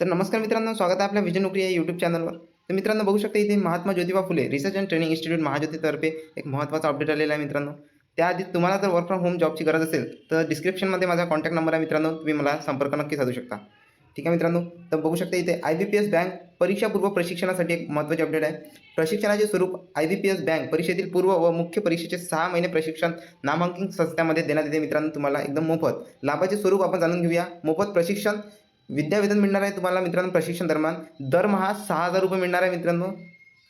तर नमस्कार मित्रांनो स्वागत आहे आपल्या विजय नोकरी या यूट्यूब चॅनलवर तर मित्रांनो बघू शकता इथे Mahatma Jyotiba Phule research and training institute महाज्योतीतर्फे एक महत्त्वाचा अपडेट आलेला आहे मित्रांनो. त्याआधी तुम्हाला जर वर्क फ्रॉम होम जॉबची गरज असेल तर डिस्क्रिप्शनमध्ये माझा कॉन्टॅक्ट नंबर आहे मित्रांनो तुम्ही मला संपर्क नक्की साधू शकता. ठीक आहे मित्रांनो तर बघू शकता इथे I B P S bank परीक्षापूर्व प्रशिक्षणासाठी एक महत्त्वाची अपडेट आहे. प्रशिक्षणाचे स्वरूप I B P S bank परीक्षेतील पूर्व व मुख्य परीक्षेचे सहा महिने प्रशिक्षण नामांकित संस्थेमध्ये देण्यात येते मित्रांनो तुम्हाला एकदम मोफत. लाभाचे स्वरूप आपण जाणून घेऊया. मोफत प्रशिक्षण विद्यावेतन मिळणार आहे तुम्हाला मित्रांनो प्रशिक्षण दरम्यान. दरमहा सहा हजार रुपये मिळणार आहे मित्रांनो.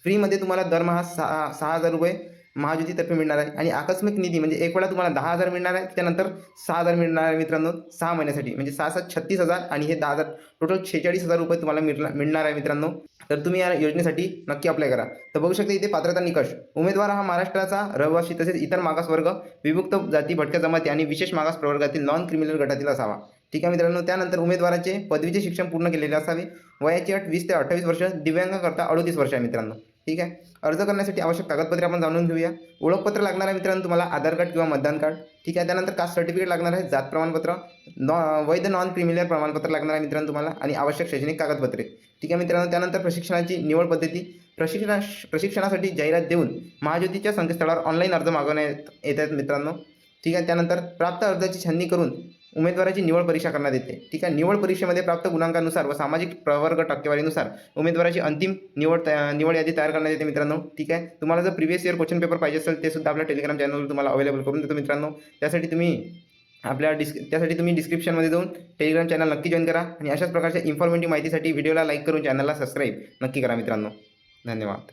फ्रीमध्ये तुम्हाला दरमहा सहा सहा हजार रुपये महाज्योतीतर्फे मिळणार आहे. आणि आकस्मिक निधी म्हणजे एक वेळा तुम्हाला दहा हजार मिळणार आहे त्यानंतर सहा हजार मिळणार आहे मित्रांनो सहा महिन्यासाठी. म्हणजे सहा सात छत्तीस हजार आणि हे दहा हजार टोटल शेहेचाळीस हजार रुपये तुम्हाला मिळणार मिळणार आहे मित्रांनो. तर तुम्ही या योजनेसाठी नक्की अप्लाय करा. तर बघू शकता इथे पात्रता निकष. उमेदवार हा महाराष्ट्राचा रहिवासी तसेच इतर मागासवर्ग विभुक्त जाती भटक्या जमाती आणि विशेष मागास प्रवर्गातील नॉन क्रिमिनल गटातील असावा. ठीक आहे मित्रांनो त्यानंतर उमेदवाराचे पदवीचे शिक्षण पूर्ण केलेले असावे. वयाची अट वीस ते अठ्ठावीस वर्ष दिव्यांगाकरता अडोतीस वर्ष आहे मित्रांनो. ठीक आहे? अर्ज करण्यासाठी आवश्यक कागदपत्रे आपण जाणून घेऊया. ओळखपत्र लागणार आहे मित्रांनो तुम्हाला आधार कार्ड किंवा मतदान कार्ड. ठीक आहे? त्यानंतर कास्ट सर्टिफिकेट लागणार आहे जात प्रमाणपत्र नॉ वैध नॉन क्रिमिनल प्रमाणपत्र लागणार आहे मित्रांनो तुम्हाला आणि आवश्यक शैक्षणिक कागदपत्रे. ठीक आहे मित्रांनो? त्यानंतर प्रशिक्षणाची निवड पद्धती. प्रशिक्षणा प्रशिक्षणासाठी जाहिरात देऊन महाज्योतीच्या संकेतस्थळावर ऑनलाईन अर्ज मागवण्यात येत आहेत मित्रांनो. ठीक आहे? त्यानंतर प्राप्त अर्जाची छाननी करून उमेदवाराची निवड परीक्षा करण्यात येते. ठीक आहे? निवड परीक्षेमध्ये प्राप्त गुणांकानुसार व सामाजिक प्रवर्ग टक्केवारीनुसार उमेदवाराची अंतिम निवड तया निवड यादी तयार करण्यात येते मित्रांनो. ठीक आहे? तुम्हाला जर प्रिव्हियस इयर क्वेश्चन पेपर पाहिजे असेल ते सुद्धा आपल्या टेलिग्राम चॅनलवर तुम्हाला अवेलेबल करून देतो मित्रांनो. त्यासाठी तुम्ही आपल्या डिस्क त्यासाठी तुम्ही डिस्क्रिप्शनमध्ये जाऊन टेलिग्राम चॅनल नक्की जॉईन करा आणि अशाच प्रकारच्या इन्फॉर्मेटिव्ह माहितीसाठी व्हिडिओला लाईक करून चॅनलला सबस्क्राईब नक्की करा मित्रांनो. धन्यवाद.